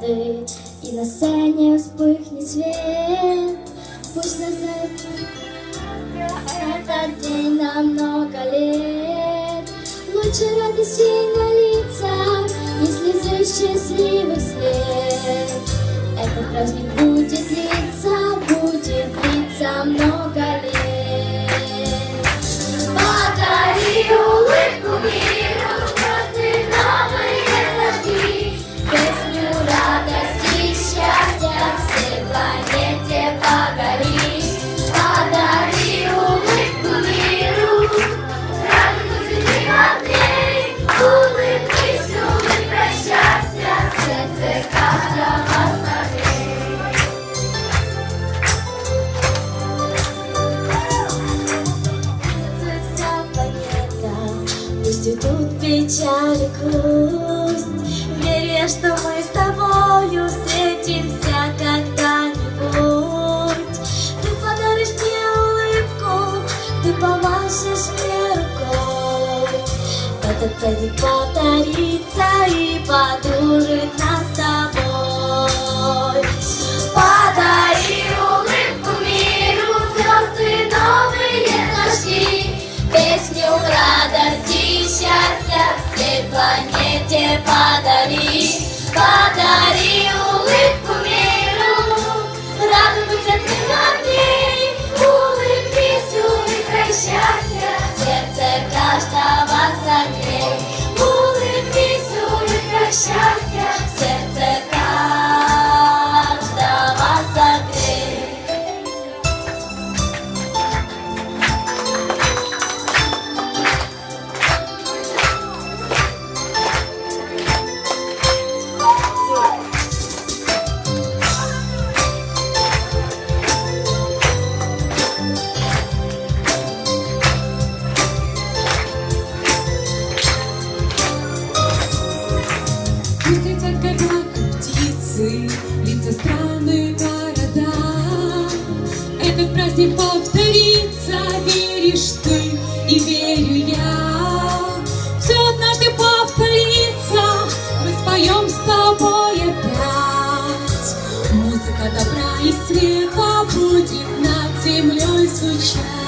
мечты И на сцене вспыхнет свет. Пусть назад этот день на много лет. Лучше радости на лицах И слезы счастливых след Этот праздник будет длиться, печаль и грусть Веря, что мы с тобою встретимся когда-нибудь. Ты подаришь мне улыбку, ты помашешь мне рукой. Этот праздник повторится и подружит нас с тобой. Подари улыбку миру, звезды новые зажги Песню радости счастья планете подари Подари улыбку миру, радуйся ты над ней Улыбнись, улыбкой счастья, сердце каждого согрей. Улыбнись, улыбкой счастья, сердце праздник повторится, веришь ты и верю я. Все однажды повторится, мы споем с тобой опять. Музыка добра и света будет над землей звучать.